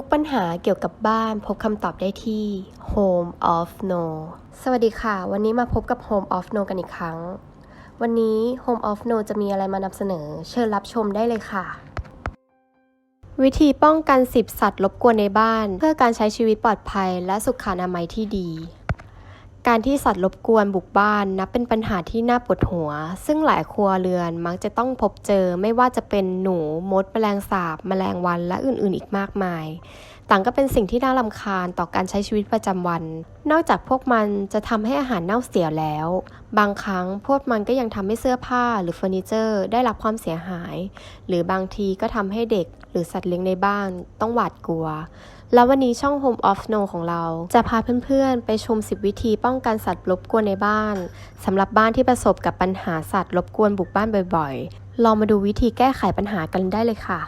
ทุกปัญหาเกี่ยวกับบ้านพบคำตอบได้ที่ Home of No สวัสดีค่ะ วันนี้มาพบกับ Home of No กันอีกครั้ง วันนี้ Home of No จะมีอะไรมานำเสนอ เชิญรับชมได้เลยค่ะ วิธีป้องกัน 10 สัตว์รบกวนในบ้าน เพื่อการใช้ชีวิตปลอดภัยและสุขอนามัยที่ดี การที่สัตว์รบกวนบุกบ้านนับเป็นปัญหาที่น่าปวดหัว ซึ่งหลายครัวเรือนมักจะต้องพบเจอไม่ว่าจะเป็นหนูมด แมลงสาบ แมลงวันและอื่นๆ อีกมากมาย ต่างก็เป็นสิ่งที่น่ารำคาญต่อการใช้ชีวิตประจำวัน นอกจากพวกมันจะทำให้อาหารเน่าเสียแล้ว บางครั้งพวกมันก็ยังทำให้เสื้อผ้าหรือเฟอร์นิเจอร์ ได้รับความเสียหาย หรือบางทีก็ทำให้เด็กหรือสัตว์เลี้ยงในบ้านต้องหวาดกลัว แล้ววันนี้ช่อง Home of No ของเรา จะพาเพื่อนๆ ไปชม 10 วิธีป้องกันสัตว์รบกวนในบ้านสำหรับบ้านที่ประสบกับปัญหาสัตว์รบกวนบุกบ้านบ่อยๆ ลองมาดูวิธีแก้ไขปัญหากันได้เลยค่ะ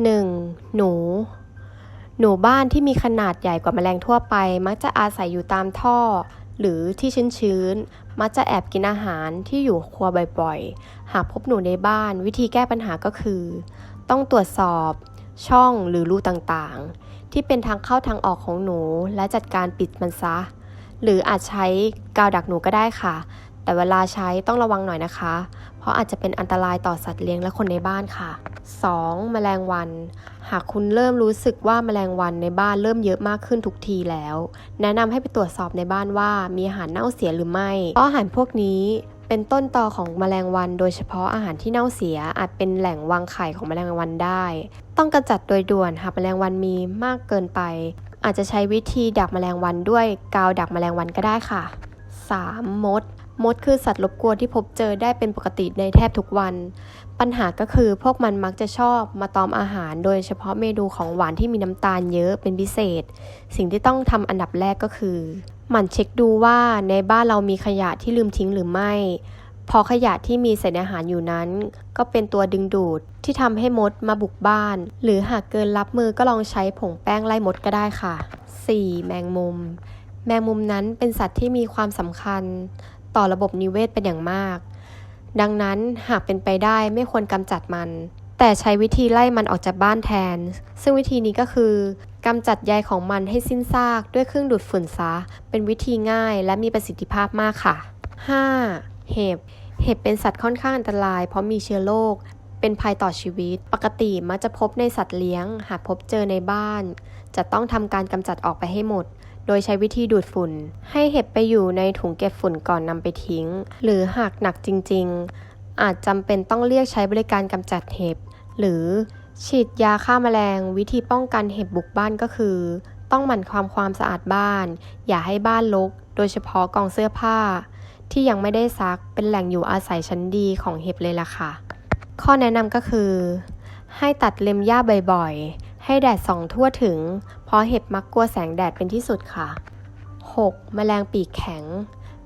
1. หนู หนูบ้านที่มีขนาดใหญ่กว่าแมลงทั่วไป มักจะอาศัยอยู่ตามท่อ หรือที่ชื้นๆ มักจะแอบกินอาหารที่อยู่ครัวบ่อยๆ หากพบหนูในบ้านวิธีแก้ปัญหาก็คือ ต้องตรวจสอบช่องหรือรูต่างๆ ที่เป็นทางเข้าทางออกของหนู และจัดการปิดมันซะ หรืออาจใช้กาวดักหนูก็ได้ค่ะ แต่เวลาใช้ต้องระวังหน่อยนะคะเพราะอาจจะเป็นอันตรายต่อสัตว์เลี้ยงและคนในบ้านค่ะ 2. แมลงวัน หากคุณเริ่มรู้สึกว่าแมลงวันในบ้านเริ่มเยอะมากขึ้นทุกทีแล้ว แนะนำให้ไปตรวจสอบในบ้านว่ามีอาหารเน่าเสียหรือไม่ เพราะอาหารพวกนี้เป็นต้นตอของแมลงวันโดยเฉพาะอาหารที่เน่าเสียอาจเป็นแหล่งวางไข่ของแมลงวันได้ ต้องกำจัดโดยด่วนหากแมลงวันมีมากเกินไป อาจจะใช้วิธีดักแมลงวันด้วยกาวดักแมลงวันก็ได้ค่ะ 3. มด มดคือสัตว์รบกวนที่พบเจอได้เป็นปกติในแทบทุกวัน ปัญหาก็คือพวกมันมักจะชอบมาตอมอาหาร โดยเฉพาะเมนูของหวานที่มีน้ำตาลเยอะเป็นพิเศษ สิ่งที่ต้องทำอันดับแรกก็คือ หมั่นเช็คดูว่าในบ้านเรามีขยะที่ลืมทิ้งหรือไม่ พอขยะที่มีเศษอาหารอยู่นั้น ก็เป็นตัวดึงดูดที่ทำให้มดมาบุกบ้าน หรือหากเกินรับมือก็ลองใช้ผงแป้งไล่มดก็ได้ค่ะ 4. แมงมุมแมงมุมนั้นเป็นสัตว์ที่มีความสำคัญ ต่อระบบนิเวศเป็นอย่างมาก ดังนั้นหากเป็นไปได้ไม่ควรกำจัดมัน แต่ใช้วิธีไล่มันออกจากบ้านแทน ซึ่งวิธีนี้ก็คือกำจัดใยของมันให้สิ้นซากด้วยเครื่องดูดฝุ่นซะ เป็นวิธีง่ายและมีประสิทธิภาพมากค่ะ 5. เห็บ เห็บเป็นสัตว์ค่อนข้างอันตราย เพราะมีเชื้อโรค เป็นภัยต่อชีวิต ปกติมักจะพบในสัตว์เลี้ยง หากพบเจอในบ้าน จะต้องทำการกำจัดออกไปให้หมด โดยใช้วิธีดูดฝุ่น ให้เห็บไปอยู่ในถุงเก็บฝุ่นก่อนนำไปทิ้ง หรือหากหนักจริง ๆ อาจจำเป็นต้องเรียกใช้บริการกำจัดเห็บ หรือฉีดยาฆ่าแมลง วิธีป้องกันเห็บบุกบ้านก็คือ ต้องหมั่นความความสะอาดบ้าน อย่าให้บ้านรกโดยเฉพาะกองเสื้อผ้า ที่ยังไม่ได้ซักเป็นแหล่งอยู่อาศัยชั้นดีของเห็บเลยล่ะค่ะ ข้อแนะนำก็คือ ให้ตัดเล็มหญ้าบ่อยๆ ให้แดดส่องทั่วถึง เพราะเห็บมักกลัวแสงแดดเป็นที่สุดค่ะ 6. แมลงปีกแข็ง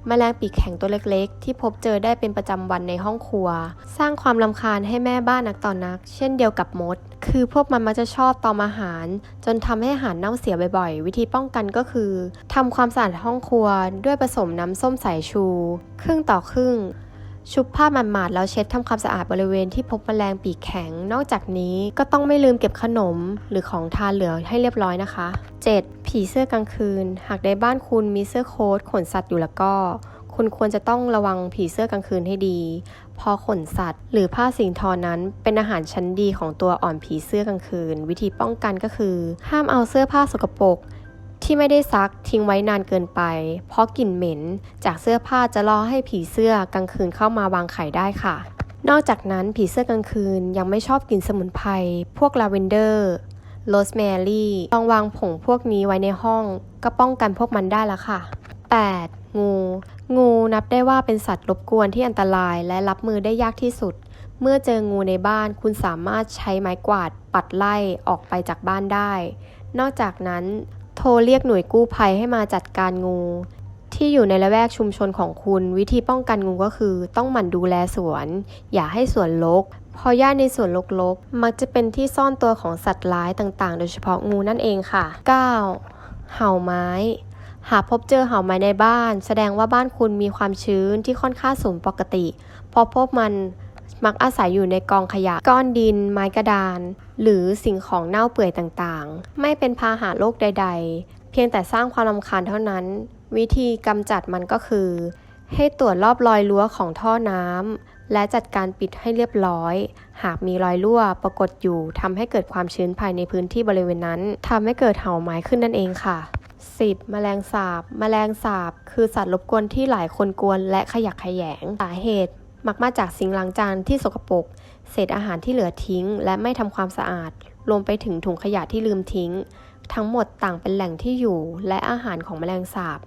แมลงปีกแข็งตัวเล็กๆ ที่พบเจอได้เป็นประจำวันในห้องครัว สร้างความลำคาญให้แม่บ้านนักต่อนนัก เช่นเดียวกับมด คือพวกมันมักจะชอบตอมอาหาร จนทำให้อาหารเน่าเสียบ่อยๆ วิธีป้องกันก็คือทำความสะอาดห้องครัวด้วยผสมน้ำส้มสายชู ครึ่งต่อครึ่ง ชุบผ้าหมาดๆแล้วเช็ดทำความสะอาดบริเวณที่พบแมลงปีกแข็ง นอกจากนี้ก็ต้องไม่ลืมเก็บขนม หรือของทานเหลือให้เรียบร้อยนะคะ 7. ผีเสื้อกลางคืน หากในบ้านคุณมีเสื้อโค้ทขนสัตว์อยู่แล้วก็ คุณควรจะต้องระวังผีเสื้อกลางคืนให้ดีเพอขนสัตว์ หรือผ้าสิงทอนั้นเป็นอาหารชั้นดีของตัวอ่อนผีเสื้อกลางคืน วิธีป้องกันก็คือ ห้ามเอาเสื้อผ้าสกปรก ที่ไม่ได้ซักทิ้งไว้นานเกินไป เพราะกลิ่นเหม็น จากเสื้อผ้าจะล่อให้ผีเสื้อกลางคืนเข้ามาวางไข่ได้ค่ะ นอกจากนั้นผีเสื้อกลางคืนยังไม่ชอบกลิ่นสมุนไพรพวกลาเวนเดอร์โรสแมรี่ลองวางผงพวกนี้ไว้ในห้อง ก็ป้องกันพวกมันได้แล้วค่ะ 8. งู งูนับได้ว่าเป็นสัตว์รบกวนที่อันตรายและรับมือได้ยากที่สุด เมื่อเจองูในบ้านคุณสามารถใช้ไม้กวาดปัดไล่ออกไปจากบ้านได้ นอกจากนั้น โทรเรียกหน่วยกู้ภัยให้มาจัดการงู ที่อยู่ในละแวกชุมชนของคุณ วิธีป้องกันงูก็คือ ต้องหมั่นดูแลสวน อย่าให้สวนรกเพราะหญ้าในสวนรกๆ มักจะเป็นที่ซ่อนตัวของสัตว์ร้ายต่างๆ โดยเฉพาะงูนั่นเองค่ะ 9. เห่าไม้ หากพบเจอเห่าไม้ในบ้าน แสดงว่าบ้านคุณมีความชื้นที่ค่อนข้างสูงปกติพราะพวกมัน มักอาศัยอยู่ในกองขยะ ก้อนดิน ไม้กระดาน หรือสิ่งของเน่าเปื่อยต่างๆ ไม่เป็นพาหะโรคใด ๆ เพียงแต่สร้างความรำคาญเท่านั้น วิธีกำจัดมันก็คือ ให้ตรวจรอบรอยรั้วของท่อน้ำและจัดการปิดให้เรียบร้อย หากมีรอยรั่วปรากฏอยู่ทำให้เกิดความชื้นภายในพื้นที่บริเวณนั้นทำให้เกิดเห่าไม้ขึ้นนั่นเองค่ะ 10. แมลงสาบ แมลงสาบ คือสัตว์รบกวนที่หลายคนกวนและขยักขยง สาเหตุ มักมาจากสิ่งล้างจานที่สกปรก เศษอาหารที่เหลือทิ้ง และไม่ทำความสะอาด รวมไปถึงถุงขยะที่ลืมทิ้ง ทั้งหมดต่างเป็นแหล่งที่อยู่ และอาหารของแมลงสาบ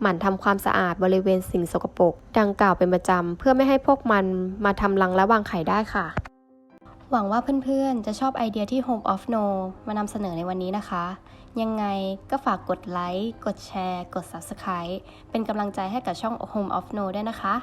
หมั่นทำความสะอาดบริเวณสิ่งสกปรกดังกล่าวเป็นประจำเพื่อไม่ให้พวกมันมาทำรังและวางไข่ได้ค่ะ หวังว่าเพื่อนๆ จะชอบไอเดียที่ Home of No มานำเสนอในวันนี้นะคะ ยังไงก็ฝากกดไลค์ กดแชร์ กด Subscribe เป็นกำลังใจให้กับช่อง Home of No ด้วยนะคะ